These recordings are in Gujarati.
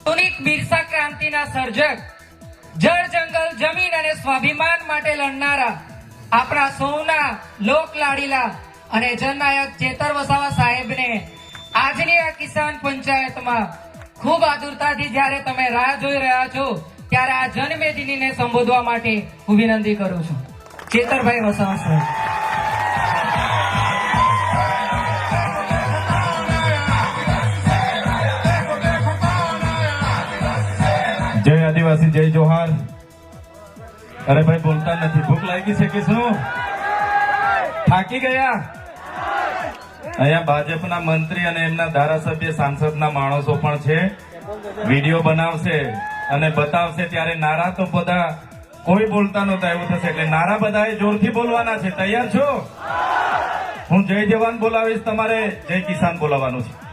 આધુનિક બિરસા ક્રાંતિના સર્જક, જળ જંગલ, જમીન અને સ્વાભિમાન માટે લડનારા, આપણા સૌના લોક લાડીલા અને જનનાયક ચેતર વસાવા સાહેબને આજની આ કિસાન પંચાયતમાં ખૂબ આતુરતાથી જ્યારે તમે રાહ જોઈ રહ્યા છો, ત્યારે આ જનમેદિનીને સંબોધવા માટે હું વિનંતી કરું છું. ચેતરભાઈ વસાવા સાહેબ. જય આદિવાસી, જય જોહાર. અરે ભાઈ, બોલતા નથી. ભૂખ લાગી છે કે શું? થાકી ગયા? અહીંયા ભાજપના મંત્રી અને એમના ધારાસભ્ય, સાંસદના માણસો પણ છે. વીડિયો બનાવશે અને બતાવશે ત્યારે નારા તો બધા કોઈ બોલતા નહોતા, એવું થશે. એટલે નારા બધાએ જોરથી બોલવાના છે. તૈયાર છો? હું જય જવાન બોલાવીશ, તમારે જય કિસાન બોલાવવાનું છે.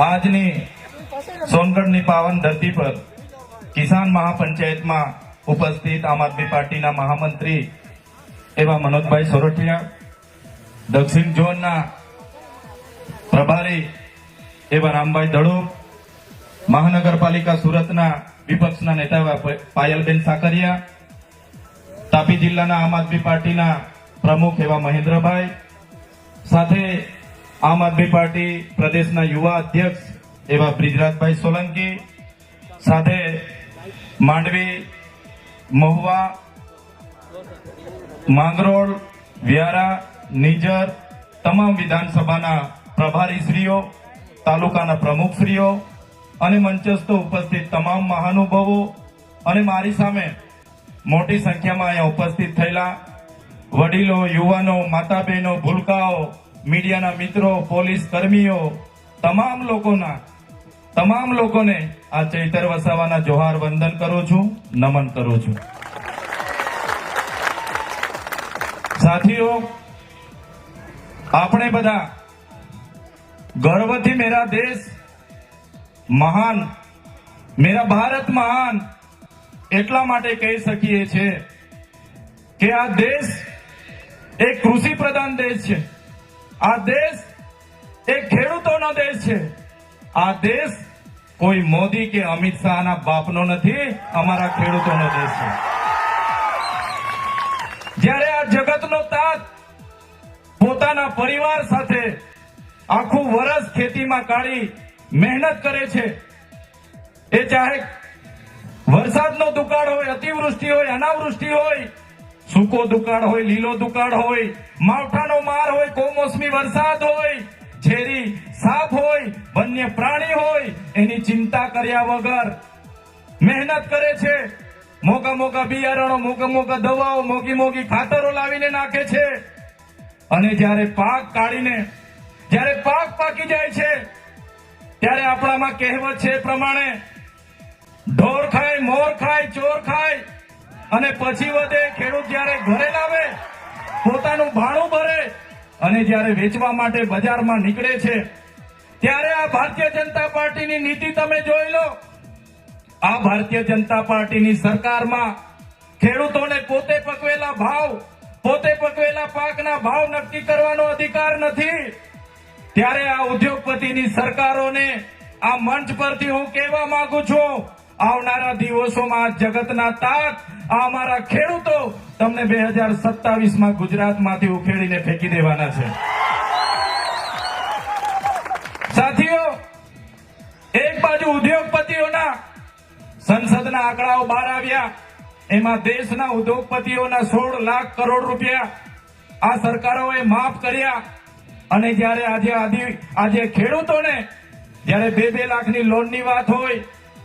આજની સોનગઢની પાવન ધરતી પર કિસાન મહાપંચાયતમાં ઉપસ્થિત આમ આદમી પાર્ટીના મહામંત્રી એવા મનોજભાઈ સોરઠિયા, દક્ષિણ ઝોનના પ્રભારી એવા રામભાઈ દડો, મહાનગરપાલિકા સુરતના વિપક્ષના નેતા એવા પાયલબેન સાકરિયા, તાપી જિલ્લાના આમ આદમી પાર્ટીના પ્રમુખ એવા મહેન્દ્રભાઈ, સાથે આમ આદમી પાર્ટી પ્રદેશના યુવા અધ્યક્ષ એવા બ્રિજરાજભાઈ સોલંકી, સાથે માંડવી, મહુવા, માંગરોળ, વ્યારા, નિજર, તમામ વિધાનસભાના પ્રભારીશ્રીઓ, તાલુકાના પ્રમુખશ્રીઓ અને મંચસ્થ ઉપસ્થિત તમામ મહાનુભાવો અને મારી સામે મોટી સંખ્યામાં અહીંયા ઉપસ્થિત થયેલા વડીલો, યુવાનો માતા બહેનો ભૂલકાઓ મીડિયાના મિત્રો, પોલીસ કર્મીઓ, તમામ લોકોના, તમામ લોકોને આ ચૈતર વસાવાના જોહાર વંદન કરું છું, નમન કરું છું. સાથીઓ, આપણે બધા ગર્વથી મેરા દેશ મહાન, મેરા ભારત મહાન એટલા માટે કહી શકીએ છીએ કે આ દેશ એક કૃષિ પ્રધાન દેશ છે. આ દેશ એ ખેડૂતોનો દેશ છે. આ દેશ કોઈ મોદી કે અમિત શાહના બાપનો નથી, અમારા ખેડૂતોનો દેશ છે. જ્યારે આ જગતનો તાત પોતાના પરિવાર સાથે આખું વરસ ખેતીમાં કાઢી મહેનત કરે છે, એ ચાહે વરસાદનો દુકાળ હોય, અતિવૃષ્ટિ હોય, અનાવૃષ્ટિ હોય સૂકો દુકાળ હોય, લીલો દુકાળ હોય, માવઠાનો માર હોય, કોમોસમી વરસાદ હોય, ઝેરી સાપ હોય, વન્ય પ્રાણી હોય, એની ચિંતા કર્યા વગર મહેનત કરે છે. મોગા મોગા બિયારણો, મોગા મોગા દવાઓ, મોગી મોગી ખાતરો લાવીને નાખે છે. અને જ્યારે પાક કાઢીને, જ્યારે પાક પાકી જાય છે, ત્યારે આપણામાં કહેવત છે પ્રમાણે, ઢોર ખાય, મોર ખાય, ચોર ખાય અને પછી વધે ખેડૂત જ્યારે ઘરે લાવે, પોતાનું ભાણું ભરે અને જ્યારે વેચવા માટે બજારમાં નીકળે છે, ત્યારે આ ભારતીય જનતા પાર્ટીની નીતિ તમે જોઈ લો. આ ભારતીય જનતા પાર્ટીની સરકારમાં ખેડૂતોને પોતે પકવેલા ભાવ, પોતે પકવેલા પાકના ભાવ નક્કી કરવાનો અધિકાર નથી. ત્યારે આ ઉદ્યોગપતિની સરકારોને આ મંચ પરથી હું કહેવા માંગુ છું આવનારા દિવસોમાં જગતના તાક આ અમારા ખેડૂતો તમને બે હજાર સત્તાવીસમાં ગુજરાતમાંથી ઉખેડીને ફેંકી દેવાના છે. સાથીઓ, એક બાજુ ઉદ્યોગપતિઓના સંસદના આંકડાઓ બહાર આવ્યા, એમાં દેશના ઉદ્યોગપતિઓના સોળ લાખ કરોડ રૂપિયા આ સરકારોએ માફ કર્યા અને જ્યારે આજે આજે ખેડૂતોને જ્યારે બે બે લાખની લોનની વાત હોય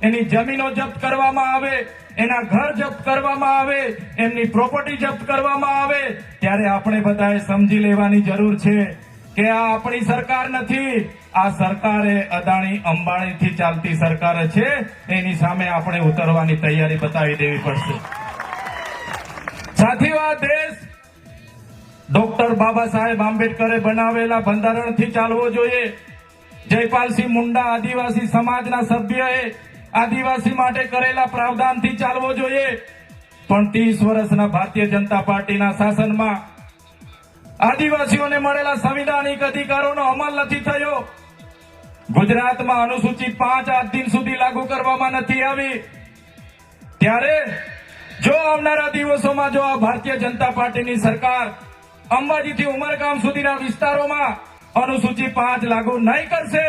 એની જમીનો જપ્ત કરવામાં આવે, એના ઘર જપ્ત કરવામાં આવે, એમની પ્રોપર્ટી જપ્ત કરવામાં આવે, ત્યારે આપણે બધાએ સમજી લેવાની જરૂર છે કે આ આપણી સરકાર નથી. આ સરકાર અદાણી અંબાણીથી ચાલતી સરકાર છે. એની સામે આપણે ઉતરવાની તૈયારી બતાવી દેવી પડશે. સાથીઓ આ દેશ ડોક્ટર બાબા સાહેબ આંબેડકરે બનાવેલા બંધારણથી ચાલવો જોઈએ. જયપાલસિંહ મુંડા આદિવાસી સમાજના સભ્યએ આદિવાસી માટે કરેલા પ્રાવધાનથી ચાલવો જોઈએ. પણ ત્રીસ વર્ષના ભારતીય જનતા પાર્ટીના શાસનમાં આદિવાસીઓને મળેલા સંવિધાનિક અધિકારોનો અમલ નથી થયો. ગુજરાતમાં અનુસૂચિત પાંચ આજ દિન સુધી લાગુ કરવામાં નથી આવી. ત્યારે જો આવનારા દિવસોમાં જો આ ભારતીય જનતા પાર્ટીની સરકાર અંબાજીથી ઉમરગામ સુધીના વિસ્તારોમાં અનુસૂચિ પાંચ લાગુ નહીં કરશે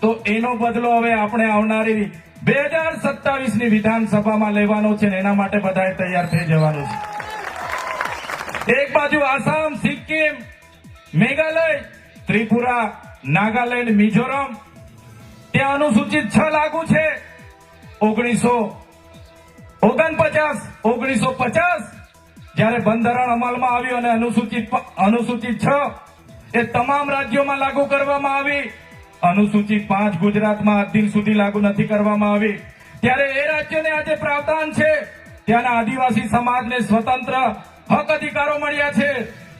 તો એનો બદલો હવે આપણે આવનારી બે હજાર સત્તાવીસની વિધાનસભામાં લેવાનો છે એના માટે બધાએ તૈયાર થઈ જવાનું છે. એક બાજુ આસામ, સિક્કિમ, મેઘાલય, ત્રિપુરા, નાગાલેન્ડ, મિઝોરમ. ત્યાં અનુસૂચિત છ લાગુ છે. ઓગણીસો ઓગણપચાસ, ઓગણીસો પચાસ. જ્યારે બંધારણ અમલમાં આવ્યું અને અનુસૂચિત અનુસૂચિત છ, એ તમામ રાજ્યોમાં લાગુ કરવામાં આવી. અનુસૂચિત પાંચ ગુજરાતમાં આજ સુધી લાગુ નથી કરવામાં આવી. ત્યારે એ રાજ્યને આજે પ્રાવધાન છે, ત્યાંના આદિવાસી સમાજને સ્વતંત્ર હક અધિકારો મળ્યા છે.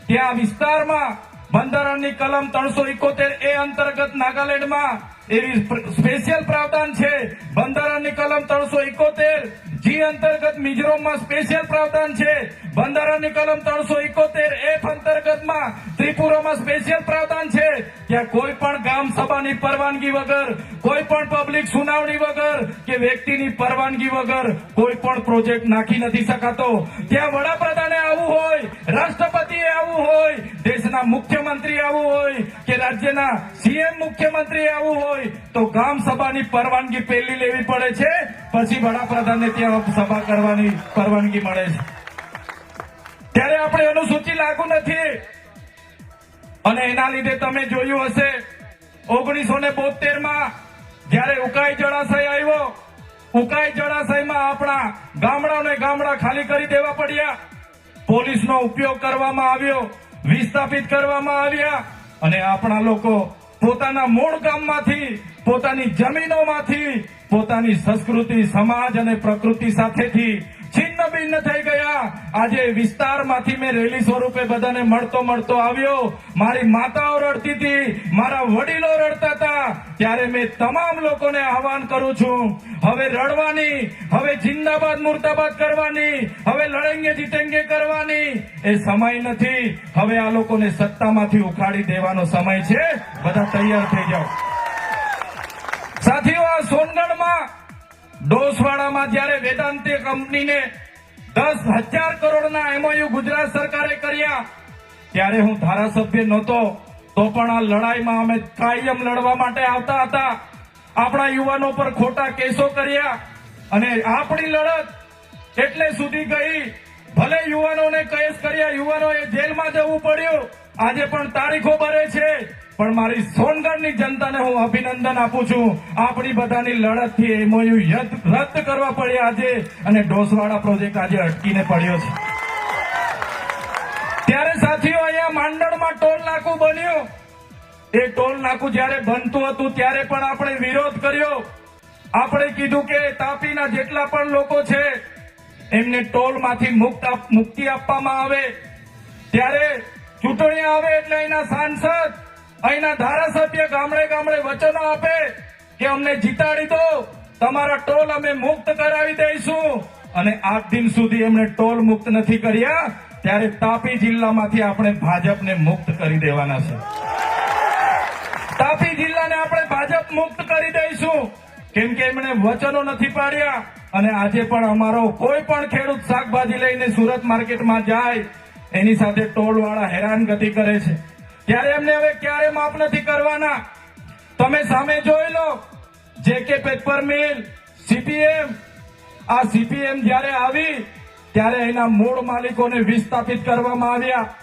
ત્યાં વિસ્તારમાં બંધારણની કલમ ત્રણસો ઇકોતેર એ અંતર્ગત નાગાલેન્ડમાં એવી સ્પેશિયલ પ્રાવધાન છે. બંધારણની કલમ ત્રણસો ઇકોતેર જી અંતર્ગત મિઝોરમમાં સ્પેશિયલ પ્રાવધાન છે બંધારણની કલમ ત્રણસો ઇકોતેર એફ અંતર્ગતમાં ત્રિપુરામાં સ્પેશિયલ પ્રાવધાન છે ત્યાં કોઈ પણ ગામ સભાની પરવાનગી વગર, કોઈ પણ પબ્લિક સુનાવણી વગર, કે વ્યક્તિની પરવાનગી વગર કોઈ પણ પ્રોજેક્ટ નાખી નથી શકાતો. ત્યાં વડાપ્રધાને આવવું હોય, રાષ્ટ્રપતિએ આવવું હોય, દેશના મુખ્યમંત્રી આવવું હોય, કે રાજ્યના સીએમ મુખ્યમંત્રી આવવું હોય, તો ગામ સભાની પરવાનગી પહેલી લેવી પડે છે. પછી વડાપ્રધાનને ત્યાં સભા કરવાની પરવાનગી મળે છે. ત્યારે આપણે અનુસૂચિ લાગુ નથી. અને એના લીધે તમે જોયું હશે, ઓગણીસો ને બોતેર જયારે ઉકાઈ જળાશય આવ્યો, ઉકાઈ જળાશયમાં આપણા ગામડાને ગામડા ખાલી કરી દેવા પડ્યા. પોલીસનો ઉપયોગ કરવામાં આવ્યો, વિસ્થાપિત કરવામાં આવ્યા અને આપણા લોકો પોતાના મૂળ ગામમાંથી, પોતાની જમીનોમાંથી પોતાની સંસ્કૃતિ, સમાજ અને પ્રકૃતિ સાથેથી છિન્ન ભિન્ન થઈ ગયા. આજે વિસ્તારમાંથી મેં રેલી સ્વરૂપે બધાને મળતો મળતો આવ્યો. મારી માતાઓ રડતી હતી, મારા વડીલો રડતા હતા. ત્યારે મેં તમામ લોકોને આહવાન કરું છું, હવે રડવાની, હવે જિંદાબાદ, મુર્દાબાદ કરવાની, હવે લડેંગે જીતેંગે કરવાની. એ સમય નથી. હવે આ લોકોને સત્તામાંથી ઉખાડી દેવાનો સમય છે. બધા તૈયાર થઈ જાઓ. સાથીઓ, આ સોનગઢમાં ડોસવાડામાં જ્યારે વેદાંતિ કંપનીને દસ હજાર કરોડના એમઓયુ ગુજરાત સરકારે કર્યા, ત્યારે હું ધારાસભ્ય નહોતો, તો પણ આ લડાઈમાં અમે કાયમ લડવા માટે આવતા હતા. આપણા યુવાનો પર ખોટા કેસો કર્યા અને આપણી લડત એટલે સુધી ગઈ. ભલે યુવાનોને કેસ કર્યા, યુવાનોએ જેલમાં જવું પડ્યું આજે પણ તારીખો ભરે છે. પણ મારી સોનગઢની જનતાને હું અભિનંદન આપું છું. આપણી બધાની લડતથી એમઓયુ રદ કરવા પડ્યા આજે અને ડોસવાડા પ્રોજેક્ટ આજે અટકીને પડ્યો છે. ત્યારે સાથીઓ, અહીંયા માંડળમાં ટોલ નાકું બન્યું. એ ટોલ નાકું જ્યારે બનતું હતું, ત્યારે પણ આપણે વિરોધ કર્યો. આપણે કીધું કે તાપીના જેટલા પણ લોકો છે, એમને ટોલમાંથી મુક્ત મુક્તિ આપવામાં આવે. ત્યારે ચૂંટણી આવે એટલે અહીંના સાંસદ અહીંના ધારાસભ્ય ગામડે ગામડે વચનો આપે કે અમને જીતાડી દો. તમારા ટોલ અમે મુક્ત કરાવી દઈશું. અને આજ દિન સુધી એમણે ટોલ મુક્ત નથી કર્યા. ત્યારે તાપી જિલ્લામાંથી આપણે ભાજપને મુક્ત કરી દેવાના છે. તાપી જિલ્લાને આપણે ભાજપ મુક્ત કરી દઈશું. કેમ કે એમણે વચનો નથી પાડ્યા. અને આજે પણ અમારો કોઈ પણ ખેડૂત શાકભાજી લઈને સુરત માર્કેટમાં જાય એની સાથે ટોળવાળા હેરાનગતિ કરે છે. ત્યારે એમને હવે ક્યારે માફ નથી કરવાના? તમે સામે જોઈ લો જે કે પેપર મિલ સીપીએમ આ સીપીએમ જ્યારે આવી, ત્યારે એના મૂળ માલિકોને વિસ્થાપિત કરવામાં આવ્યા.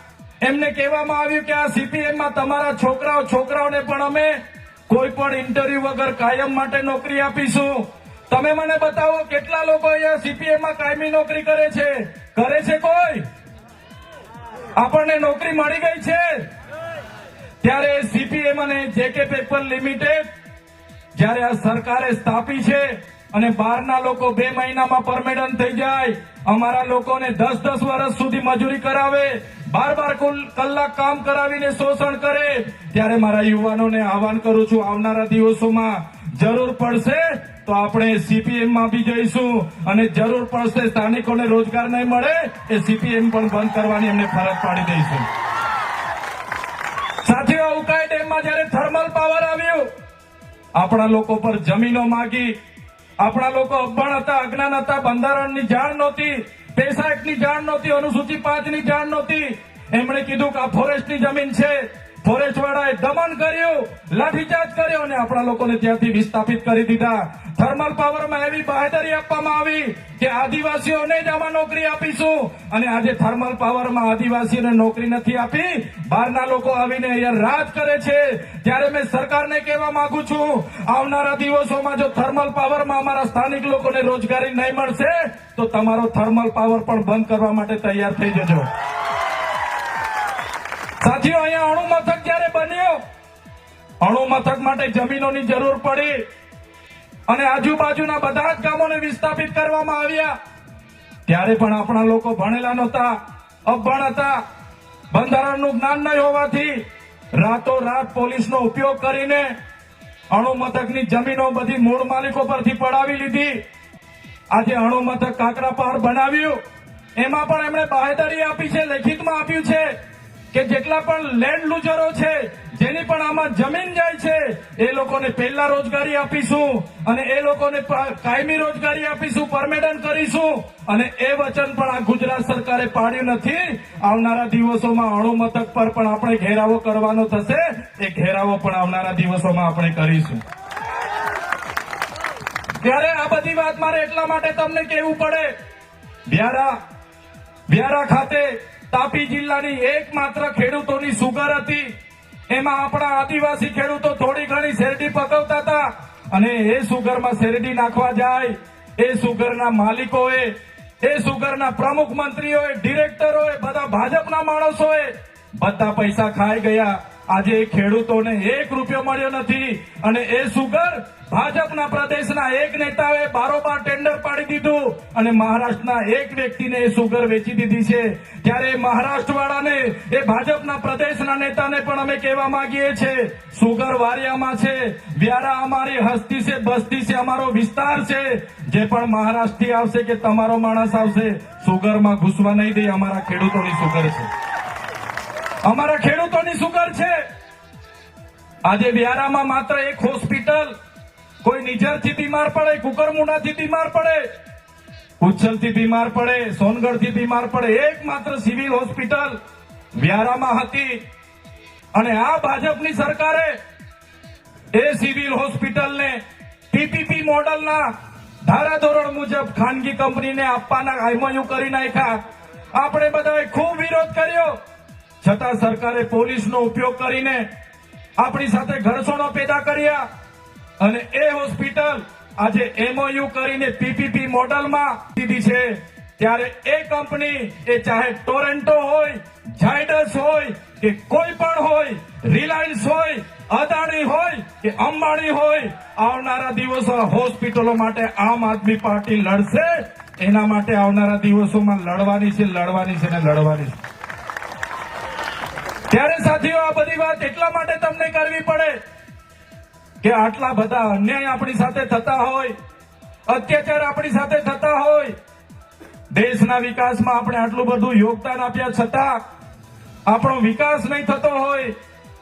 એમને કહેવામાં આવ્યું કે આ સીપીએમમાં તમારા છોકરાઓ, છોકરાઓને પણ અમે કોઈ પણ ઇન્ટરવ્યુ વગર કાયમ માટે નોકરી આપીશું. તમે મને બતાવો, કેટલા લોકો અહીંયા સીપીએમમાં કાયમી નોકરી કરે છે? કરે છે કોઈ? આપણને નોકરી મળી ગઈ છે. ત્યારે સીપીએમ અને જેકે પેપર લિમિટેડ જ્યારે આ સરકારે સ્થાપી છે અને બહારના લોકો બે મહિનામાં પરમેડન થઈ જાય, અમારા લોકોને દસ દસ વર્ષ સુધી મજૂરી કરાવે, બાર બાર કુલ કલાક કામ કરાવીને શોષણ કરે, ત્યારે મારા યુવાનોને આહવાન કરું છું આવનારા દિવસોમાં જરૂર પડશે. તો આપણે સીપીએમમાં બી જઈશું અને જરૂર પડશે સ્થાનિકોને રોજગાર નહીં મળે એ સીપીએમ પણ બંધ કરવાની એમને ફરજ પાડી દઈશું. સાથીઓ, ઉકાઈ ડેમમાં જયારે થર્મલ પાવર આવ્યું, આપણા લોકો પર જમીનો માગી, આપણા લોકો અભણ હતા, અજ્ઞાન હતા, બંધારણની જાણ નહોતી, પેસા એક્ટની જાણ નહોતી, અનુસૂચિ પાંચની જાણ નહોતી. એમણે કીધું કે આ ફોરેસ્ટની જમીન છે. ફોરેસ્ટ વાળાએ દમન કર્યું, લાઠીચાર્જ કર્યો અને આપણા લોકોને ત્યાંથી વિસ્થાપિત કરી દીધા. થર્મલ પાવરમાં એવી બાહેધરી આપવામાં આવી કે આદિવાસીઓને જ આમાં નોકરી આપીશું. અને આજે થર્મલ પાવરમાં આદિવાસીઓને નોકરી નથી આપી, બહારના લોકો આવીને અહીંયા રાજ કરે છે. ત્યારે મેં સરકારને કહેવા માંગુ છું, આવનારા દિવસોમાં જો થર્મલ પાવરમાં અમારા સ્થાનિક લોકોને રોજગારી નહીં મળશે, તો તમારો થર્મલ પાવર પણ બંધ કરવા માટે તૈયાર થઈ જજો. સાથીઓ, અહીંયા અણુ મથક જ્યારે બન્યો? અણુ મથક માટે જમીનોની જરૂર પડી અને આજુબાજુના બધા જ ગામોને વિસ્થાપિત કરવામાં આવ્યા. ત્યારે પણ આપણા લોકો ભણેલા નહોતા, અભણ હતા. બંધારણનું જ્ઞાન નહીં હોવાથી રાતો રાત પોલીસનો ઉપયોગ કરીને અણુ મથકની જમીનો બધી મૂળ માલિકો પરથી પડાવી લીધી. આજે અણુ મથક કાકરાપાર બનાવ્યું. એમાં પણ એમણે બાહેધરી આપી છે, લેખિતમાં આપ્યું છે. કે જેટલા પણ લેન્ડ લુઝરો છે, જેની પણ આમાં જમીન જાય છે, એ લોકોને પહેલા રોજગારી આપીશું અને એ લોકોને કાયમી રોજગારી આપીશું, પરમેડન કરીશું અને એ વચન પણ આ ગુજરાત સરકારે પાડ્યું નથી. આવનારા દિવસોમાં અણુ મથક પર પણ આપણે ઘેરાવો કરવાનો થશે. એ ઘેરાવો પણ આવનારા દિવસોમાં આપણે કરીશું. ત્યારે આ બધી વાત મારે એટલા માટે તમને કહેવું પડે. વ્યારા વ્યારા ખાતે તાપી જિલ્લાની એકમાત્ર ખેડૂતોની સુગર હતી. એમાં આપણા આદિવાસી ખેડૂતો થોડી ઘણી શેરડી પકવતા હતા અને એ સુગરમાં શેરડી નાખવા જાય. એ સુગરના માલિકોએ, એ સુગરના પ્રમુખ મંત્રીઓએ, ડિરેક્ટરોએ, બધા ભાજપના માણસોએ બધા પૈસા ખાઈ ગયા. આજે ખેડૂતોને એક રૂપિયો મળ્યો નથી અને એ સુગર ભાજપના પ્રદેશના એક નેતાએ બારોબાર ટેન્ડર પાડી દીધું અને મહારાષ્ટ્રના એક વ્યક્તિને એ સુગર વેચી દીધી છે. ત્યારે મહારાષ્ટ્રવાળાને મહારાષ્ટ્ર વાળાને એ ભાજપના પ્રદેશના નેતાને પણ અમે કહેવા માંગીએ છીએ, સુગર વારિયામાં છે, વ્યારા અમારી હસ્તી છે, બસ્તી છે, અમારો વિસ્તાર છે. જે પણ મહારાષ્ટ્રથી આવશે કે તમારો માણસ આવશે, સુગરમાં ઘૂસવા નહીં દે, અમારા ખેડૂતોની સુગર છે. અમારા ખેડૂતોની સુગર છે. આજે વ્યારામાં માત્ર એક હોસ્પિટલ. કોઈ નિઝરથી બીમાર પડે કુકરમુનાથી બીમાર પડે, ઉચ્છલથી બીમાર પડે, સોનગઢથી બીમાર પડે, એકમાત્ર સિવિલ હોસ્પિટલ વ્યારામાં હતી. અને આ ભાજપની સરકારે એ સિવિલ હોસ્પિટલને પીપીપી મોડલના ધારાધોરણ મુજબ ખાનગી કંપનીને આપવાના આઈમોયુ કરી નાખ્યા. આપણે બધાએ ખૂબ વિરોધ કર્યો. છતાં સરકારે પોલીસનો ઉપયોગ કરીને આપણી સાથે ઘર્ષણો પેદા કર્યા અને એ હોસ્પિટલ આજે એમઓયુ કરીને પીપીપી મોડલમાં દીધી છે. ત્યારે એ કંપની, એ ચાહે ટોરેન્ટો હોય, ઝાયડસ હોય, કે કોઈ પણ હોય, રિલાયન્સ હોય, અદાણી હોય, કે અંબાણી હોય, આવનારા દિવસો હોસ્પિટલો માટે આમ આદમી પાર્ટી લડશે. એના માટે આવનારા દિવસોમાં લડવાની છે લડવાની છે ને લડવાની છે. ત્યારે સાથીઓ, આ બધી વાત એટલા માટે તમને કરવી પડે કે આટલા બધા અન્યાય આપણી સાથે થતા હોય, અત્યાચાર આપણી સાથે થતા હોય. દેશના વિકાસમાં આપણે આટલું બધું યોગદાન આપ્યા છતાં આપણો વિકાસ નહીં થતો હોય,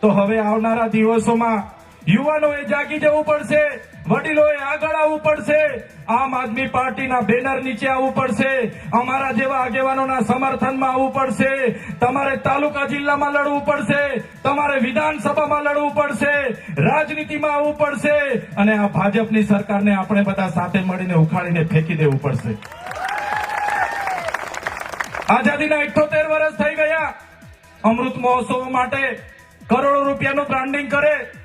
તો હવે આવનારા દિવસોમાં યુવાનોએ જાગી જવું પડશે. વડીલોએ આગળ આવવું પડશે. આમ આદમી પાર્ટીના બેનર નીચે આવવું પડશે. અમારા જેવા આગેવાનોના સમર્થનમાં આવવું પડશે. તમારે તાલુકા જિલ્લામાં લડવું પડશે. તમારે વિધાનસભામાં લડવું પડશે. રાજનીતિમાં આવવું પડશે. અને આ ભાજપની સરકારને આપણે બધા સાથે મળીને ઉખાડીને ફેંકી દેવું પડશે. આઝાદીના ઇઠોતેર વર્ષ થઈ ગયા. અમૃત મહોત્સવ માટે કરોડો રૂપિયાનું બ્રાન્ડિંગ કરે.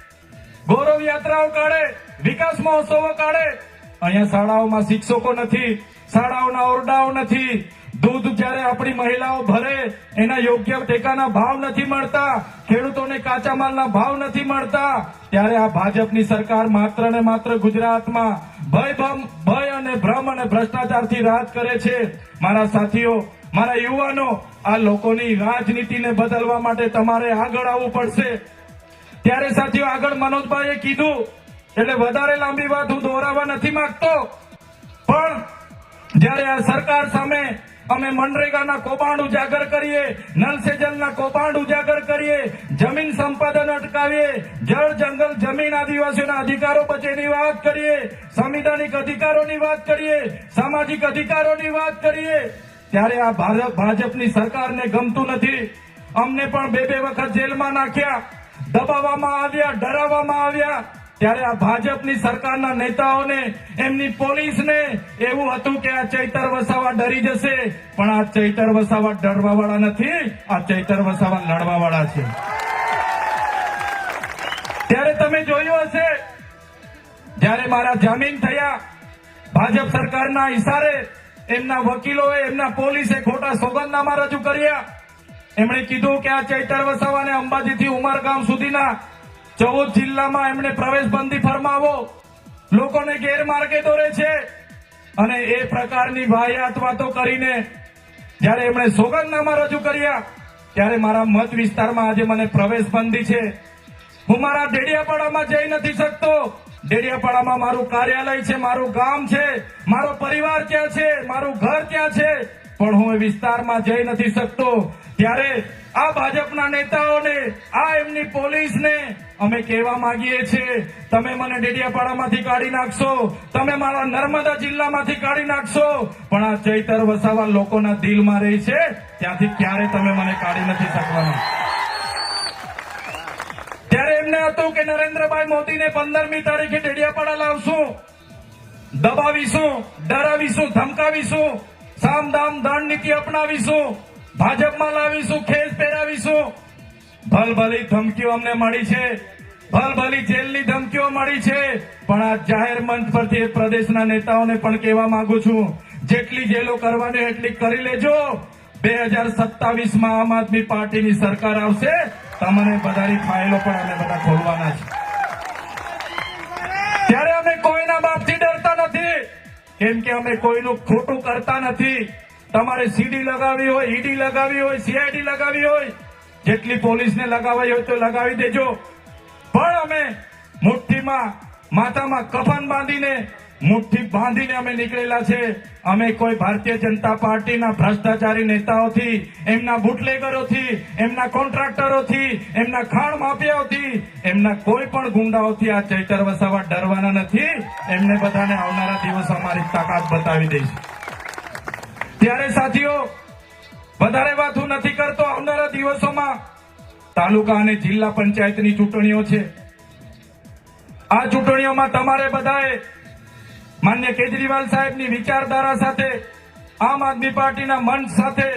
ગૌરવ યાત્રાઓ કાઢે, વિકાસ મહોત્સવો કાઢે. અહીંયા શાળાઓમાં શિક્ષકો નથી, શાળાઓના ઓરડાઓ નથી. દૂધ જ્યારે આપણી મહિલાઓ ભરે, એના યોગ્ય ટેકાના ભાવ નથી મળતા, ખેડૂતોને કાચા માલના ભાવ નથી મળતા. ત્યારે આ ભાજપની સરકાર માત્ર ને માત્ર ગુજરાતમાં ભય ભય અને ભ્રમ અને ભ્રષ્ટાચારથી રાજ કરે છે. મારા સાથીઓ, મારા યુવાનો, આ લોકોની રાજનીતિને બદલવા માટે તમારે આગળ આવવું પડશે. ત્યારે સાથીઓ, આગળ મનોજભાઈએ કીધું, એટલે વધારે લાંબી વાત હું દોહરાવવા નથી માંગતો. પણ જ્યારે આ સરકાર સામે અમે મનરેગાના કૌભાંડ ઉજાગર કરીએ, નલ સેજલના કૌભાંડ ઉજાગર કરીએ, જમીન સંપાદન અટકાવીએ, જળ, જંગલ, જમીન, આદિવાસીઓના અધિકારો બચેની વાત કરીએ, સંવિધાનિક અધિકારોની વાત કરીએ, સામાજિક અધિકારોની વાત કરીએ, ત્યારે આ ભારત ભાજપની સરકારને ગમતું નથી. અમને પણ બે બે વખત જેલમાં નાખ્યા. દબાવવામાં આવ્યા, ડરાવવામાં આવ્યા, ત્યારે આ ભાજપની સરકારના નેતાઓને, એમની પોલીસને એવું હતું કે આ ચૈતર વસાવા ડરી જશે, પણ આ ચૈતર વસાવા ડરવા વાળા નથી, આ ચૈતર વસાવા લડવા વાળા છે. ત્યારે તમે જોયું હશે, જ્યારે મારા જામીન થયા, ભાજપ સરકારના ઇશારે એમના વકીલોએ, એમના પોલીસે ખોટા સોગંદનામા રજૂ કર્યા. એમણે કીધું કે આ ચૈતર વસાવાને અંબાજીથી ઉમરગામ સુધીના ચૌદ જિલ્લામાં એમણે પ્રવેશબંધી ફરમાવો. લોકોને ગેરમાર્ગે દોરે છે અને એ પ્રકારની વાહિયાત વાતો કરીને જ્યારે એમણે સોગંદનામા રજૂ કર્યા, ત્યારે મારા મત વિસ્તારમાં આજે મને પ્રવેશબંધી છે. હું મારા ડેડિયાપાડામાં જઈ નથી શકતો. ડેડિયાપાડામાં મારું કાર્યાલય છે, મારું ગામ છે, મારો પરિવાર ક્યાં છે, મારું ઘર ક્યાં છે. પણ હું એ વિસ્તારમાં જઈ નથી શકતો. ત્યારે આ ભાજપના નેતાઓને, આ એમની પોલીસને અમે કહેવા માંગીએ છીએ, તમે મને ડેડિયાપાડામાંથી કાઢી નાખશો, તમે મારા નર્મદા જિલ્લામાંથી કાઢી નાખશો. પણ આ ચૈતર વસાવા લોકોના દિલમાં રહી છે, ત્યાંથી ક્યારે તમે મને કાઢી નથી શકવાના? ત્યારે એમને હતું કે, નરેન્દ્રભાઈ મોદીને પંદરમી તારીખે ડેડિયાપાડા લાવશું, દબાવીશું, ડરાવીશું, ધમકાવીશું સામ દાન નીતિ અપનાવીશું. ભાજપમાં લાવીશું, ખેસ પહેરાવીશું. ભલભલી ધમકીઓ અમને મળી છે. ભલભલી જેલની ધમકીઓ મળી છે. પણ આ જાહેર મંચ પરથી પ્રદેશના નેતાઓને પણ કહેવા માંગુ છું, જેટલી જેલો કરવાની એટલી કરી લેજો. બે હજાર સત્તાવીસમાં આમ આદમી પાર્ટીની સરકાર આવશે, તમને બધાની ફાઇલો પણ અમે બધા ખોલવાના છે. ત્યારે અમે કોઈના બાપથી ડરતા નથી. કેમ કે અમે કોઈનું ખોટું કરતા નથી. તમારે સીડી લગાવી હોય ઈડી લગાવી હોય સીઆઈડી લગાવી હોય, જેટલી પોલીસને લગાવી હોય તો લગાવી દેજો. પણ અમે મુઠ્ઠીમાં, માથામાં કફન બાંધીને મુઠ્ઠી બાંધીને અમે નીકળેલા છે. અમે કોઈ ભારતીય જનતા પાર્ટીના ભ્રષ્ટાચારી નેતાઓથી, એમના બુટલેગરોથી, એમના કોન્ટ્રાક્ટરોથી, એમના ખાણ માફિયાઓથી, એમના કોઈ પણ ગુંડાઓથી આ ચૈતર વસાવા ડરવાના નથી. એમને બધાને આવનારા દિવસ અમારી તાકાત બતાવી દઈશું. ત્યારે સાથીઓ, વધારે વાત હું નથી કરતો. આવનારા દિવસોમાં તાલુકા અને જિલ્લા પંચાયતની ચૂંટણીઓ છે. આ ચૂંટણીઓમાં તમારે બધાએ માન્ય કેજરીવાલ સાહેબની વિચારધારા સાથે, આમ આદમી પાર્ટીના મંચ સાથે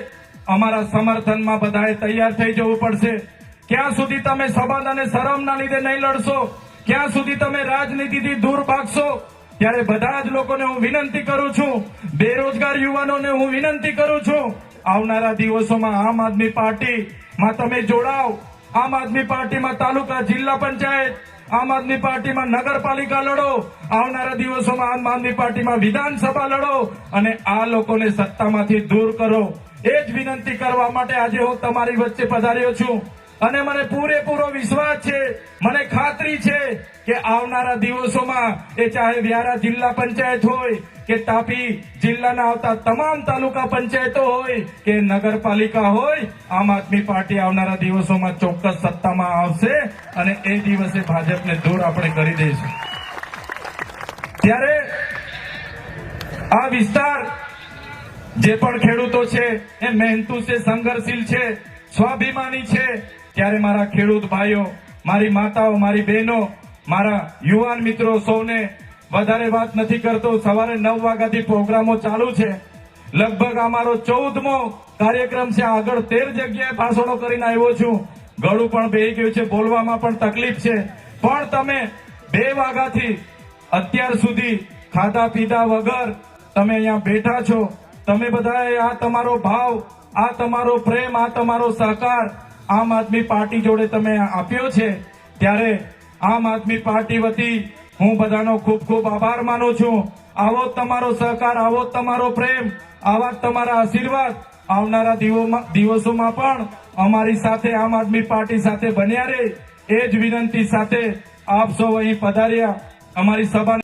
અમારા સમર્થનમાં બધાએ તૈયાર થઈ જવું પડશે. ક્યાં સુધી તમે સબાદ અને શરમના લીધે નહીં લડશો, ક્યાં સુધી તમે રાજનીતિથી દૂર ભાગશો, ત્યારે બધા જ લોકોને હું વિનંતી કરું છું, બેરોજગાર યુવાનોને હું વિનંતી કરું છું, આવનારા દિવસોમાં આમ આદમી પાર્ટીમાં તમે જોડાઓ. આમ આદમી પાર્ટીમાં તાલુકા જિલ્લા પંચાયત આમ આદમી પાર્ટીમાં નગરપાલિકા લડો. આવનારા દિવસોમાં આમ આદમી પાર્ટીમાં વિધાનસભા લડો અને આ લોકોને સત્તામાંથી દૂર કરો. એ જ વિનંતી કરવા માટે આજે હું તમારી વચ્ચે પધાર્યો છું. અને મને પૂરેપૂરો વિશ્વાસ છે, મને ખાતરી છે કે આવનારા દિવસોમાં એ ચાહે વ્યારા જિલ્લા પંચાયત હોય, કે તાપી જિલ્લાના આવતા તમામ તાલુકા પંચાયતો હોય, કે નગરપાલિકા હોય, આમ આદમી પાર્ટી આવનારા દિવસોમાં ચોક્કસ સત્તામાં આવશે અને એ દિવસે ભાજપને દૂર આપણે કરી દઈશું. ત્યારે આ વિસ્તાર જે પણ ખેડૂતો છે, એ મહેનતુ છે, સંઘર્ષશીલ છે, સ્વાભિમાની છે ત્યારે મારા ખેડૂત ભાઈઓ, મારી માતાઓ, મારી બહેનો, મારા યુવાન મિત્રો સૌને વધારે વાત નથી કરતો. સવારે નવ વાગ્યાથી પ્રોગ્રામો ચાલુ છે. લગભગ અમારો ચૌદમો કાર્યક્રમ છે. આગળ તેર જગ્યાએ ભાષણો કરીને આવ્યો છું. ગળું પણ બેહી ગયું છે. બોલવામાં પણ તકલીફ છે. પણ તમે બે વાગ્યાથી અત્યાર સુધી ખાધા પીધા વગર તમે અહીંયા બેઠા છો. તમે બધાએ આ તમારો ભાવ, આ તમારો પ્રેમ, આ તમારો સહકાર આમ આદમી પાર્ટી જોડે તમે આપ્યો છે, ત્યારે આમ આદમી પાર્ટી વતી હું બધાનો ખૂબ ખૂબ આભાર માનું છું. આવો તમારો સહકાર, આવો તમારો પ્રેમ, આવા તમારા આશીર્વાદ. આવનારા દિવસોમાં પણ અમારી સાથે આમ આદમી પાર્ટી સાથે બન્યા રહે. એ જ વિનંતી સાથે આપ સૌ અહીં પધાર્યા. અમારી સભા